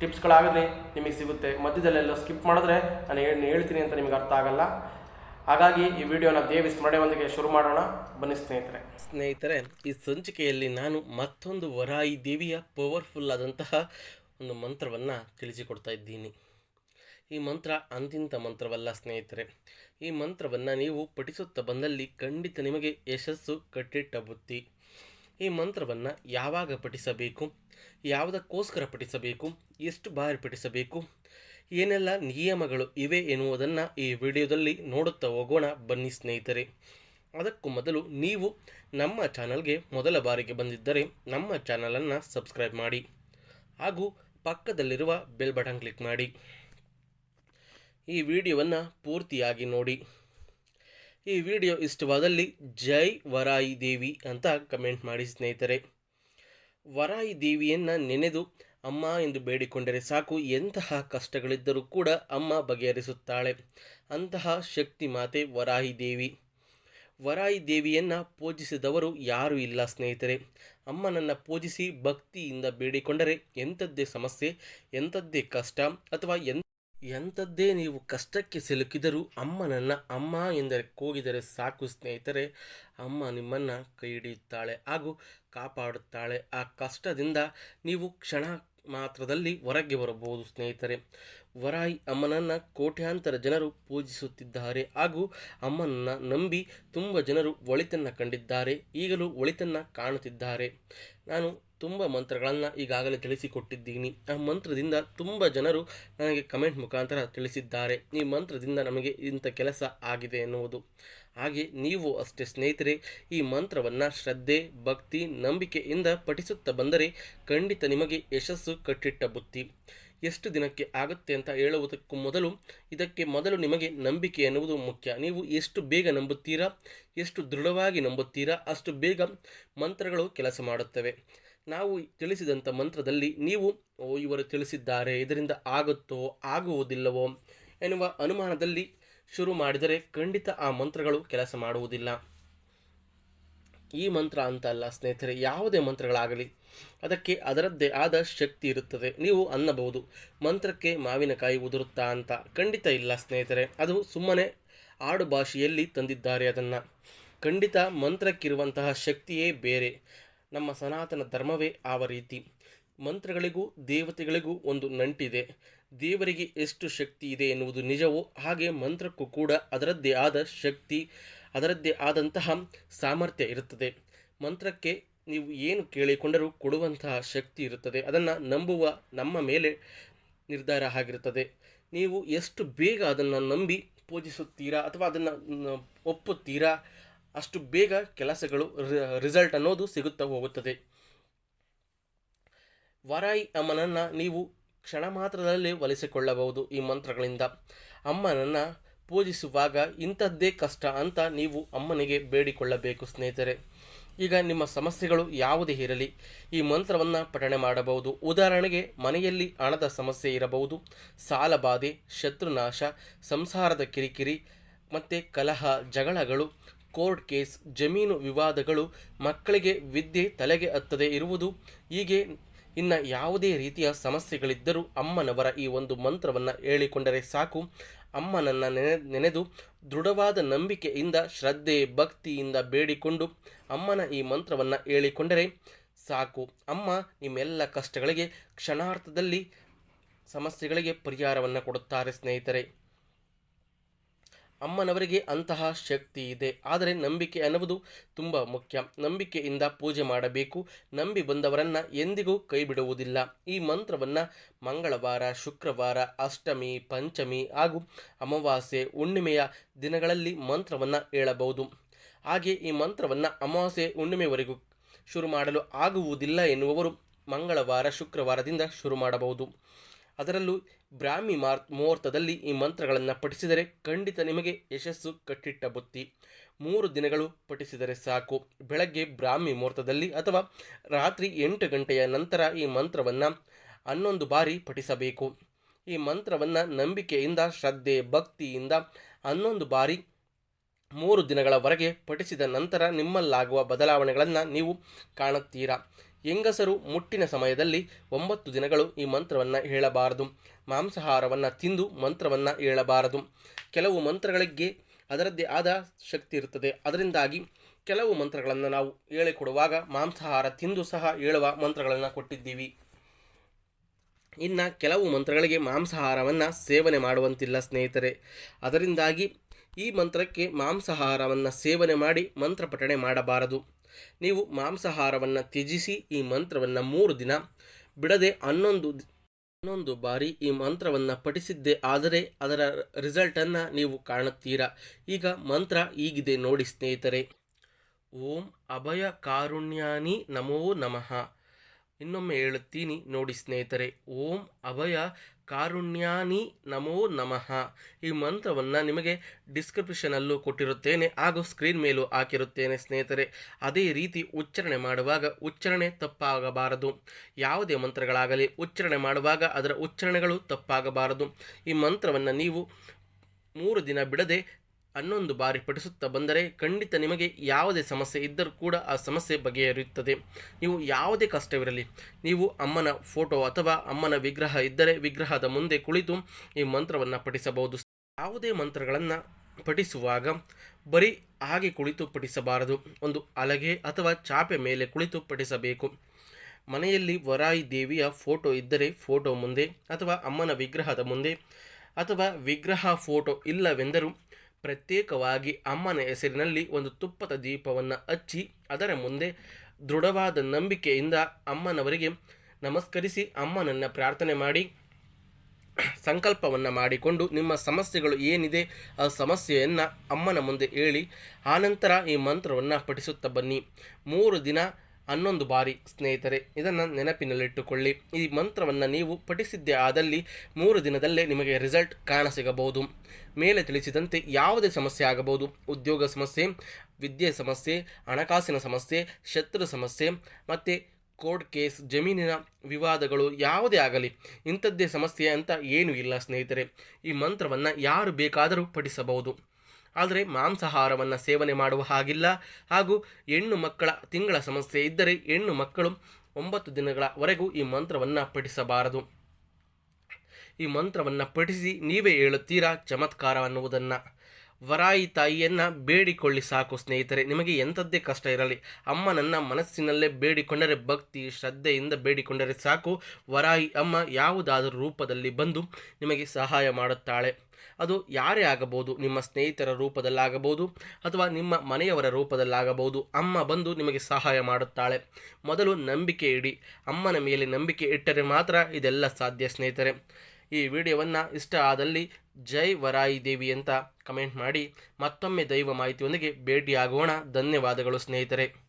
ಟಿಪ್ಸ್ಗಳಾಗಲಿ ನಿಮಗೆ ಸಿಗುತ್ತೆ. ಮಧ್ಯದಲ್ಲೆಲ್ಲ ಸ್ಕಿಪ್ ಮಾಡಿದ್ರೆ ನಾನು ಹೇಳಿ ಹೇಳ್ತೀನಿ ಅಂತ ನಿಮಗೆ ಅರ್ಥ ಆಗಲ್ಲ. ಹಾಗಾಗಿ ಈ ವಿಡಿಯೋನ ದೇವಿ ಸ್ಮರಣೆಯೊಂದಿಗೆ ಶುರು ಮಾಡೋಣ. ಬನ್ನಿ ಸ್ನೇಹಿತರೆ. ಸ್ನೇಹಿತರೆ, ಈ ಸಂಚಿಕೆಯಲ್ಲಿ ನಾನು ಮತ್ತೊಂದು ವರಾಯಿ ದೇವಿಯ ಪವರ್ಫುಲ್ ಆದಂತಹ ಒಂದು ಮಂತ್ರವನ್ನು ತಿಳಿಸಿಕೊಡ್ತಾ ಇದ್ದೀನಿ. ಈ ಮಂತ್ರ ಅಂತಿಂತ ಮಂತ್ರವಲ್ಲ ಸ್ನೇಹಿತರೆ. ಈ ಮಂತ್ರವನ್ನು ನೀವು ಪಠಿಸುತ್ತಾ ಬಂದಲ್ಲಿ ಖಂಡಿತ ನಿಮಗೆ ಯಶಸ್ಸು ಕಟ್ಟಿಟ್ಟ ಬುತ್ತಿ. ಈ ಮಂತ್ರವನ್ನು ಯಾವಾಗ ಪಠಿಸಬೇಕು? ಯಾವುದಕ್ಕೋಸ್ಕರ ಪಠಿಸಬೇಕು? ಎಷ್ಟು ಬಾರಿ ಪಠಿಸಬೇಕು? ಏನೆಲ್ಲ ನಿಯಮಗಳು ಇವೆ ಎನ್ನುವುದನ್ನು ಈ ವಿಡಿಯೋದಲ್ಲಿ ನೋಡುತ್ತಾ ಹೋಗೋಣ ಬನ್ನಿ ಸ್ನೇಹಿತರೆ. ಅದಕ್ಕೂ ಮೊದಲು ನೀವು ನಮ್ಮ ಚಾನಲ್ಗೆ ಮೊದಲ ಬಾರಿಗೆ ಬಂದಿದ್ದರೆ ನಮ್ಮ ಚಾನಲನ್ನು ಸಬ್ಸ್ಕ್ರೈಬ್ ಮಾಡಿ. ಹಾಗೂ ಪಕ್ಕದಲ್ಲಿರುವ ಬೆಲ್ ಬಟನ್ ಕ್ಲಿಕ್ ಮಾಡಿ. ಈ ವಿಡಿಯೋವನ್ನು ಪೂರ್ತಿಯಾಗಿ ನೋಡಿ. ಈ ವಿಡಿಯೋ ಇಷ್ಟವಾದಲ್ಲಿ ಜೈ ವರಾಯಿ ದೇವಿ ಅಂತ ಕಮೆಂಟ್ ಮಾಡಿ ಸ್ನೇಹಿತರೆ. ವರಾಯಿ ದೇವಿಯನ್ನು ನೆನೆದು ಅಮ್ಮ ಎಂದು ಬೇಡಿಕೊಂಡರೆ ಸಾಕು, ಎಂತಹ ಕಷ್ಟಗಳಿದ್ದರೂ ಕೂಡ ಅಮ್ಮ ಬಗೆಹರಿಸುತ್ತಾಳೆ. ಅಂತಹ ಶಕ್ತಿ ಮಾತೆ ವರಾಯಿ ದೇವಿ. ವರಾಯಿ ದೇವಿಯನ್ನು ಪೂಜಿಸಿದವರು ಯಾರೂ ಇಲ್ಲ ಸ್ನೇಹಿತರೆ. ಅಮ್ಮನನ್ನು ಪೂಜಿಸಿ ಭಕ್ತಿಯಿಂದ ಬೇಡಿಕೊಂಡರೆ ಎಂಥದ್ದೇ ಸಮಸ್ಯೆ, ಎಂಥದ್ದೇ ಕಷ್ಟ ಅಥವಾ ಎನ್ ಎಂಥದ್ದೇ ನೀವು ಕಷ್ಟಕ್ಕೆ ಸಿಲುಕಿದರೂ ಅಮ್ಮನನ್ನು, ಅಮ್ಮ ಎಂದರೆ ಕೂಗಿದರೆ ಸಾಕು ಸ್ನೇಹಿತರೆ, ಅಮ್ಮ ನಿಮ್ಮನ್ನು ಕೈ ಹಿಡಿಯುತ್ತಾಳೆ ಹಾಗೂ ಕಾಪಾಡುತ್ತಾಳೆ. ಆ ಕಷ್ಟದಿಂದ ನೀವು ಕ್ಷಣ ಮಾತ್ರದಲ್ಲಿ ಹೊರಗೆ ಬರಬಹುದು ಸ್ನೇಹಿತರೆ. ವರಾಯಿ ಅಮ್ಮನನ್ನು ಕೋಟ್ಯಾಂತರ ಜನರು ಪೂಜಿಸುತ್ತಿದ್ದಾರೆ ಹಾಗೂ ಅಮ್ಮನನ್ನು ನಂಬಿ ತುಂಬ ಜನರು ಒಳಿತನ್ನು ಕಂಡಿದ್ದಾರೆ. ಈಗಲೂ ಒಳಿತನ್ನು ಕಾಣುತ್ತಿದ್ದಾರೆ. ನಾನು ತುಂಬ ಮಂತ್ರಗಳನ್ನು ಈಗಾಗಲೇ ತಿಳಿಸಿಕೊಟ್ಟಿದ್ದೀನಿ. ಆ ಮಂತ್ರದಿಂದ ತುಂಬ ಜನರು ನನಗೆ ಕಮೆಂಟ್ ಮುಖಾಂತರ ತಿಳಿಸಿದ್ದಾರೆ. ಈ ಮಂತ್ರದಿಂದ ನಮಗೆ ಇಂಥ ಕೆಲಸ ಆಗಿದೆ ಎನ್ನುವುದು. ಹಾಗೆ ನೀವು ಅಷ್ಟೇ ಸ್ನೇಹಿತರೆ, ಈ ಮಂತ್ರವನ್ನು ಶ್ರದ್ಧೆ, ಭಕ್ತಿ, ನಂಬಿಕೆಯಿಂದ ಪಠಿಸುತ್ತಾ ಬಂದರೆ ಖಂಡಿತ ನಿಮಗೆ ಯಶಸ್ಸು ಕಟ್ಟಿಟ್ಟ ಬುತ್ತಿ. ಎಷ್ಟು ದಿನಕ್ಕೆ ಆಗುತ್ತೆ ಅಂತ ಹೇಳುವುದಕ್ಕೂ ಮೊದಲು ಇದಕ್ಕೆ ಮೊದಲು ನಿಮಗೆ ನಂಬಿಕೆ ಎನ್ನುವುದು ಮುಖ್ಯ. ನೀವು ಎಷ್ಟು ಬೇಗ ನಂಬುತ್ತೀರಾ, ಎಷ್ಟು ದೃಢವಾಗಿ ನಂಬುತ್ತೀರಾ, ಅಷ್ಟು ಬೇಗ ಮಂತ್ರಗಳು ಕೆಲಸ ಮಾಡುತ್ತವೆ. ನಾವು ತಿಳಿಸಿದಂಥ ಮಂತ್ರದಲ್ಲಿ ನೀವು, ಓ, ಇವರು ತಿಳಿಸಿದ್ದಾರೆ, ಇದರಿಂದ ಆಗುತ್ತೋ, ಆಗುವುದಿಲ್ಲವೋ ಎನ್ನುವ ಅನುಮಾನದಲ್ಲಿ ಶುರು ಮಾಡಿದರೆ ಖಂಡಿತ ಆ ಮಂತ್ರಗಳು ಕೆಲಸ ಮಾಡುವುದಿಲ್ಲ. ಈ ಮಂತ್ರ ಅಂತ ಅಲ್ಲ ಸ್ನೇಹಿತರೆ, ಯಾವುದೇ ಮಂತ್ರಗಳಾಗಲಿ, ಅದಕ್ಕೆ ಅದರದ್ದೇ ಆದ ಶಕ್ತಿ ಇರುತ್ತದೆ. ನೀವು ಅನ್ನಬಹುದು, ಮಂತ್ರಕ್ಕೆ ಮಾವಿನಕಾಯಿ ಉದುರುತ್ತಾ ಅಂತ. ಖಂಡಿತ ಇಲ್ಲ ಸ್ನೇಹಿತರೆ, ಅದು ಸುಮ್ಮನೆ ಆಡು ಭಾಷೆಯಲ್ಲಿ ತಂದಿದ್ದಾರೆ ಅದನ್ನು. ಖಂಡಿತ ಮಂತ್ರಕ್ಕಿರುವಂತಹ ಶಕ್ತಿಯೇ ಬೇರೆ. ನಮ್ಮ ಸನಾತನ ಧರ್ಮವೇ ಆವ ರೀತಿ. ಮಂತ್ರಗಳಿಗೂ ದೇವತೆಗಳಿಗೂ ಒಂದು ನಂಟಿದೆ. ದೇವರಿಗೆ ಎಷ್ಟು ಶಕ್ತಿ ಇದೆ ಎನ್ನುವುದು ನಿಜವೋ ಹಾಗೆ ಮಂತ್ರಕ್ಕೂ ಕೂಡ ಅದರದ್ದೇ ಆದ ಶಕ್ತಿ, ಅದರದ್ದೇ ಆದಂತಹ ಸಾಮರ್ಥ್ಯ ಇರುತ್ತದೆ. ಮಂತ್ರಕ್ಕೆ ನೀವು ಏನು ಕೇಳಿಕೊಂಡರೂ ಕೊಡುವಂತಹ ಶಕ್ತಿ ಇರುತ್ತದೆ. ಅದನ್ನು ನಂಬುವ ನಮ್ಮ ಮೇಲೆ ನಿರ್ಧಾರ ಆಗಿರುತ್ತದೆ. ನೀವು ಎಷ್ಟು ಬೇಗ ಅದನ್ನು ನಂಬಿ ಪೂಜಿಸುತ್ತೀರಾ ಅಥವಾ ಅದನ್ನು ಒಪ್ಪುತ್ತೀರಾ ಅಷ್ಟು ಬೇಗ ಕೆಲಸಗಳು ರಿಸಲ್ಟ್ ಅನ್ನೋದು ಸಿಗುತ್ತಾ ಹೋಗುತ್ತದೆ. ವರಾಯಿ ಅಮ್ಮನನ್ನು ನೀವು ಕ್ಷಣ ಮಾತ್ರದಲ್ಲೇ ಒಲಿಸಿಕೊಳ್ಳಬಹುದು ಈ ಮಂತ್ರಗಳಿಂದ. ಅಮ್ಮನನ್ನು ಪೂಜಿಸುವಾಗ ಇಂಥದ್ದೇ ಕಷ್ಟ ಅಂತ ನೀವು ಅಮ್ಮನಿಗೆ ಬೇಡಿಕೊಳ್ಳಬೇಕು ಸ್ನೇಹಿತರೆ. ಈಗ ನಿಮ್ಮ ಸಮಸ್ಯೆಗಳು ಯಾವುದೇ ಇರಲಿ, ಈ ಮಂತ್ರವನ್ನು ಪಠಣೆ ಮಾಡಬಹುದು. ಉದಾಹರಣೆಗೆ, ಮನೆಯಲ್ಲಿ ಹಣದ ಸಮಸ್ಯೆ ಇರಬಹುದು. ಸಾಲಬಾಧೆ ಶತ್ರುನಾಶ, ಸಂಸಾರದ ಕಿರಿಕಿರಿ, ಮತ್ತು ಕಲಹ, ಜಗಳಗಳು ಕೋರ್ಟ್ ಕೇಸ್, ಜಮೀನು ವಿವಾದಗಳು ಮಕ್ಕಳಿಗೆ ವಿದ್ಯೆ ತಲೆಗೆ ಹತ್ತದೆ ಇರುವುದು ಹೀಗೆ ಇನ್ನು ಯಾವುದೇ ರೀತಿಯ ಸಮಸ್ಯೆಗಳಿದ್ದರೂ ಅಮ್ಮನವರ ಈ ಒಂದು ಮಂತ್ರವನ್ನು ಹೇಳಿಕೊಂಡರೆ ಸಾಕು. ಅಮ್ಮನನ್ನು ನೆನೆ, ನೆನೆದು ದೃಢವಾದ ನಂಬಿಕೆಯಿಂದ, ಶ್ರದ್ಧೆ, ಭಕ್ತಿಯಿಂದ ಬೇಡಿಕೊಂಡು ಅಮ್ಮನ ಈ ಮಂತ್ರವನ್ನು ಹೇಳಿಕೊಂಡರೆ ಸಾಕು. ಅಮ್ಮ ನಿಮ್ಮೆಲ್ಲ ಕಷ್ಟಗಳಿಗೆ ಕ್ಷಣಾರ್ಥದಲ್ಲಿ ಸಮಸ್ಯೆಗಳಿಗೆ ಪರಿಹಾರವನ್ನು ಕೊಡುತ್ತಾರೆ ಸ್ನೇಹಿತರೆ. ಅಮ್ಮನವರಿಗೆ ಅಂತಹ ಶಕ್ತಿ ಇದೆ. ಆದರೆ ನಂಬಿಕೆ ಅನ್ನುವುದು ತುಂಬ ಮುಖ್ಯ. ನಂಬಿಕೆಯಿಂದ ಪೂಜೆ ಮಾಡಬೇಕು. ನಂಬಿ ಬಂದವರನ್ನು ಎಂದಿಗೂ ಕೈ ಬಿಡುವುದಿಲ್ಲ ಈ ಮಂತ್ರವನ್ನು ಮಂಗಳವಾರ, ಶುಕ್ರವಾರ, ಅಷ್ಟಮಿ, ಪಂಚಮಿ ಹಾಗೂ ಅಮಾವಾಸ್ಯೆ, ಹುಣ್ಣಿಮೆಯ ದಿನಗಳಲ್ಲಿ ಮಂತ್ರವನ್ನು ಹೇಳಬಹುದು. ಹಾಗೆ ಈ ಮಂತ್ರವನ್ನು ಅಮಾವಾಸ್ಯೆ, ಹುಣ್ಣಿಮೆವರೆಗೂ ಶುರು ಮಾಡಲು ಆಗುವುದಿಲ್ಲ ಎನ್ನುವವರು ಮಂಗಳವಾರ, ಶುಕ್ರವಾರದಿಂದ ಶುರು ಮಾಡಬಹುದು. ಅದರಲ್ಲೂ ಬ್ರಾಹ್ಮಿ ಮಾರ್, ಮುಹೂರ್ತದಲ್ಲಿ ಈ ಮಂತ್ರಗಳನ್ನು ಪಠಿಸಿದರೆ ಖಂಡಿತ ನಿಮಗೆ ಯಶಸ್ಸು ಕಟ್ಟಿಟ್ಟ ಬುತ್ತಿ. ಮೂರು ದಿನಗಳು ಪಠಿಸಿದರೆ ಸಾಕು. ಬೆಳಗ್ಗೆ ಬ್ರಾಹ್ಮಿ ಮುಹೂರ್ತದಲ್ಲಿ ಅಥವಾ ರಾತ್ರಿ ಎಂಟು ಗಂಟೆಯ ನಂತರ ಈ ಮಂತ್ರವನ್ನು ಹನ್ನೊಂದು ಬಾರಿ ಪಠಿಸಬೇಕು. ಈ ಮಂತ್ರವನ್ನು ನಂಬಿಕೆಯಿಂದ, ಶ್ರದ್ಧೆ, ಭಕ್ತಿಯಿಂದ ಹನ್ನೊಂದು ಬಾರಿ ಮೂರು ದಿನಗಳವರೆಗೆ ಪಠಿಸಿದ ನಂತರ ನಿಮ್ಮಲ್ಲಾಗುವ ಬದಲಾವಣೆಗಳನ್ನು ನೀವು ಕಾಣುತ್ತೀರಾ? ಹೆಂಗಸರು ಮುಟ್ಟಿನ ಸಮಯದಲ್ಲಿ ಒಂಬತ್ತು ದಿನಗಳು ಈ ಮಂತ್ರವನ್ನು ಹೇಳಬಾರದು. ಮಾಂಸಾಹಾರವನ್ನು ತಿಂದು ಮಂತ್ರವನ್ನು ಹೇಳಬಾರದು. ಕೆಲವು ಮಂತ್ರಗಳಿಗೆ ಅದರದ್ದೇ ಆದ ಶಕ್ತಿ ಇರುತ್ತದೆ. ಅದರಿಂದಾಗಿ ಕೆಲವು ಮಂತ್ರಗಳನ್ನು ನಾವು ಹೇಳಿಕೊಡುವಾಗ ಮಾಂಸಾಹಾರ ತಿಂದು ಸಹ ಹೇಳುವ ಮಂತ್ರಗಳನ್ನು ಕೊಟ್ಟಿದ್ದೀವಿ. ಇನ್ನು ಕೆಲವು ಮಂತ್ರಗಳಿಗೆ ಮಾಂಸಾಹಾರವನ್ನು ಸೇವನೆ ಮಾಡುವಂತಿಲ್ಲ ಸ್ನೇಹಿತರೆ. ಅದರಿಂದಾಗಿ ಈ ಮಂತ್ರಕ್ಕೆ ಮಾಂಸಾಹಾರವನ್ನು ಸೇವನೆ ಮಾಡಿ ಮಂತ್ರ ಪಠಣೆ ಮಾಡಬಾರದು. ನೀವು ಮಾಂಸಾಹಾರವನ್ನು ತ್ಯಜಿಸಿ ಈ ಮಂತ್ರವನ್ನು ಮೂರು ದಿನ, ಬಿಡದೆ ಹನ್ನೊಂದು ಹನ್ನೊಂದು ಬಾರಿ ಈ ಮಂತ್ರವನ್ನು ಪಠಿಸಿದ್ದೆ ಆದರೆ ಅದರ ರಿಸಲ್ಟನ್ನು ನೀವು ಕಾಣುತ್ತೀರಾ. ಈಗ ಮಂತ್ರ ಈಗಿದೆ ನೋಡಿ ಸ್ನೇಹಿತರೆ. ಓಂ ಅಭಯ ಕಾರುಣ್ಯಾನಿ ನಮೋ ನಮಃ. ಇನ್ನೊಮ್ಮೆ ಹೇಳುತ್ತೀನಿ ನೋಡಿ ಸ್ನೇಹಿತರೆ. ಓಂ ಅಭಯ ಕಾರುಣ್ಯಾನಿ ನಮೋ ನಮಃ. ಈ ಮಂತ್ರವನ್ನು ನಿಮಗೆ ಡಿಸ್ಕ್ರಿಪ್ಷನಲ್ಲೂ ಕೊಟ್ಟಿರುತ್ತೇನೆ. ಹಾಗೂ ಸ್ಕ್ರೀನ್ ಮೇಲೂ ಹಾಕಿರುತ್ತೇನೆ ಸ್ನೇಹಿತರೆ. ಅದೇ ರೀತಿ ಉಚ್ಚಾರಣೆ ಮಾಡುವಾಗ ಉಚ್ಚಾರಣೆ ತಪ್ಪಾಗಬಾರದು. ಯಾವುದೇ ಮಂತ್ರಗಳಾಗಲಿ ಉಚ್ಚಾರಣೆ ಮಾಡುವಾಗ ಅದರ ಉಚ್ಚಾರಣೆಗಳು ತಪ್ಪಾಗಬಾರದು. ಈ ಮಂತ್ರವನ್ನು ನೀವು ಮೂರು ದಿನ ಬಿಡದೆ ಹನ್ನೊಂದು ಬಾರಿ ಪಠಿಸುತ್ತಾ ಬಂದರೆ ಖಂಡಿತ ನಿಮಗೆ ಯಾವುದೇ ಸಮಸ್ಯೆ ಇದ್ದರೂ ಕೂಡ ಆ ಸಮಸ್ಯೆ ಬಗೆಹರಿಯುತ್ತದೆ. ನೀವು ಯಾವುದೇ ಕಷ್ಟವಿರಲಿ, ನೀವು ಅಮ್ಮನ ಫೋಟೋ ಅಥವಾ ಅಮ್ಮನ ವಿಗ್ರಹ ಇದ್ದರೆ ವಿಗ್ರಹದ ಮುಂದೆ ಕುಳಿತು ಈ ಮಂತ್ರವನ್ನು ಪಠಿಸಬಹುದು. ಯಾವುದೇ ಮಂತ್ರಗಳನ್ನು ಪಠಿಸುವಾಗ ಬರೀ ಹಾಗೆ ಕುಳಿತು ಪಠಿಸಬಾರದು. ಒಂದು ಅಲಗೆ ಅಥವಾ ಚಾಪೆ ಮೇಲೆ ಕುಳಿತು ಪಠಿಸಬೇಕು. ಮನೆಯಲ್ಲಿ ವರಾಯಿ ದೇವಿಯ ಫೋಟೋ ಇದ್ದರೆ ಫೋಟೋ ಮುಂದೆ ಅಥವಾ ಅಮ್ಮನ ವಿಗ್ರಹದ ಮುಂದೆ ಅಥವಾ ವಿಗ್ರಹ ಫೋಟೋ ಇಲ್ಲವೆಂದರೂ ಪ್ರತ್ಯೇಕವಾಗಿ ಅಮ್ಮನ ಹೆಸರಿನಲ್ಲಿ ಒಂದು ತುಪ್ಪದ ದೀಪವನ್ನು ಹಚ್ಚಿ ಅದರ ಮುಂದೆ ದೃಢವಾದ ನಂಬಿಕೆಯಿಂದ ಅಮ್ಮನವರಿಗೆ ನಮಸ್ಕರಿಸಿ ಅಮ್ಮನನ್ನು ಪ್ರಾರ್ಥನೆ ಮಾಡಿ, ಸಂಕಲ್ಪವನ್ನು ಮಾಡಿಕೊಂಡು ನಿಮ್ಮ ಸಮಸ್ಯೆಗಳು ಏನಿದೆ ಆ ಸಮಸ್ಯೆಯನ್ನು ಅಮ್ಮನ ಮುಂದೆ ಹೇಳಿ, ಆನಂತರ ಈ ಮಂತ್ರವನ್ನು ಪಠಿಸುತ್ತಾ ಬನ್ನಿ. ಮೂರು ದಿನ ಹನ್ನೊಂದು ಬಾರಿ, ಸ್ನೇಹಿತರೆ, ಇದನ್ನು ನೆನಪಿನಲ್ಲಿಟ್ಟುಕೊಳ್ಳಿ. ಈ ಮಂತ್ರವನ್ನು ನೀವು ಪಠಿಸಿದ್ದೇ ಆದಲ್ಲಿ ಮೂರು ದಿನದಲ್ಲೇ ನಿಮಗೆ ರಿಸಲ್ಟ್ ಕಾಣಸಿಗಬಹುದು. ಮೇಲೆ ತಿಳಿಸಿದಂತೆ ಯಾವುದೇ ಸಮಸ್ಯೆ ಆಗಬಹುದು. ಉದ್ಯೋಗ ಸಮಸ್ಯೆ, ವಿದ್ಯೆ ಸಮಸ್ಯೆ, ಹಣಕಾಸಿನ ಸಮಸ್ಯೆ, ಶತ್ರು ಸಮಸ್ಯೆ, ಮತ್ತು ಕೋರ್ಟ್ ಕೇಸ್ ಜಮೀನಿನ ವಿವಾದಗಳು ಯಾವುದೇ ಆಗಲಿ, ಇಂಥದ್ದೇ ಸಮಸ್ಯೆ ಅಂತ ಏನೂ ಇಲ್ಲ, ಸ್ನೇಹಿತರೆ. ಈ ಮಂತ್ರವನ್ನು ಯಾರು ಬೇಕಾದರೂ ಪಠಿಸಬಹುದು. ಆದರೆ ಮಾಂಸಾಹಾರವನ್ನು ಸೇವನೆ ಮಾಡುವ ಹಾಗಿಲ್ಲ. ಹಾಗೂ ಹೆಣ್ಣು ಮಕ್ಕಳ ತಿಂಗಳ ಸಮಸ್ಯೆ ಇದ್ದರೆ ಹೆಣ್ಣು ಮಕ್ಕಳು ಒಂಬತ್ತು ದಿನಗಳವರೆಗೂ ಈ ಮಂತ್ರವನ್ನು ಪಠಿಸಬಾರದು. ಈ ಮಂತ್ರವನ್ನು ಪಠಿಸಿ ನೀವೇ ಹೇಳುತ್ತೀರಾ ಚಮತ್ಕಾರ ಅನ್ನುವುದನ್ನು. ವರಾಯಿ ತಾಯಿಯನ್ನು ಬೇಡಿಕೊಳ್ಳಿ ಸಾಕು ಸ್ನೇಹಿತರೆ, ನಿಮಗೆ ಎಂಥದ್ದೇ ಕಷ್ಟ ಇರಲಿ. ಅಮ್ಮನನ್ನ ಮನಸ್ಸಿನಲ್ಲೇ ಬೇಡಿಕೊಂಡರೆ ಭಕ್ತಿ, ಶ್ರದ್ಧೆಯಿಂದ ಬೇಡಿಕೊಂಡರೆ ಸಾಕು. ವರಾಯಿ ಅಮ್ಮ ಯಾವುದಾದರೂ ರೂಪದಲ್ಲಿ ಬಂದು ನಿಮಗೆ ಸಹಾಯ ಮಾಡುತ್ತಾಳೆ. ಅದು ಯಾರೇ ಆಗಬಹುದು, ನಿಮ್ಮ ಸ್ನೇಹಿತರ ರೂಪದಲ್ಲಾಗಬಹುದು ಅಥವಾ ನಿಮ್ಮ ಮನೆಯವರ ರೂಪದಲ್ಲಾಗಬಹುದು, ಅಮ್ಮ ಬಂದು ನಿಮಗೆ ಸಹಾಯ ಮಾಡುತ್ತಾಳೆ. ಮೊದಲು ನಂಬಿಕೆ ಇಡಿ, ಅಮ್ಮನ ಮೇಲೆ ನಂಬಿಕೆ ಇಟ್ಟರೆ ಮಾತ್ರ ಇದೆಲ್ಲ ಸಾಧ್ಯ, ಸ್ನೇಹಿತರೆ. ಈ ವಿಡಿಯೋವನ್ನು ಇಷ್ಟ ಆದಲ್ಲಿ ಜೈ ವರಾಯಿ ದೇವಿ ಅಂತ ಕಮೆಂಟ್ ಮಾಡಿ ಮತ್ತೊಮ್ಮೆ ದೈವ ಮಾಹಿತಿಯೊಂದಿಗೆ ಭೇಟಿಯಾಗೋಣ. ಧನ್ಯವಾದಗಳು, ಸ್ನೇಹಿತರೆ.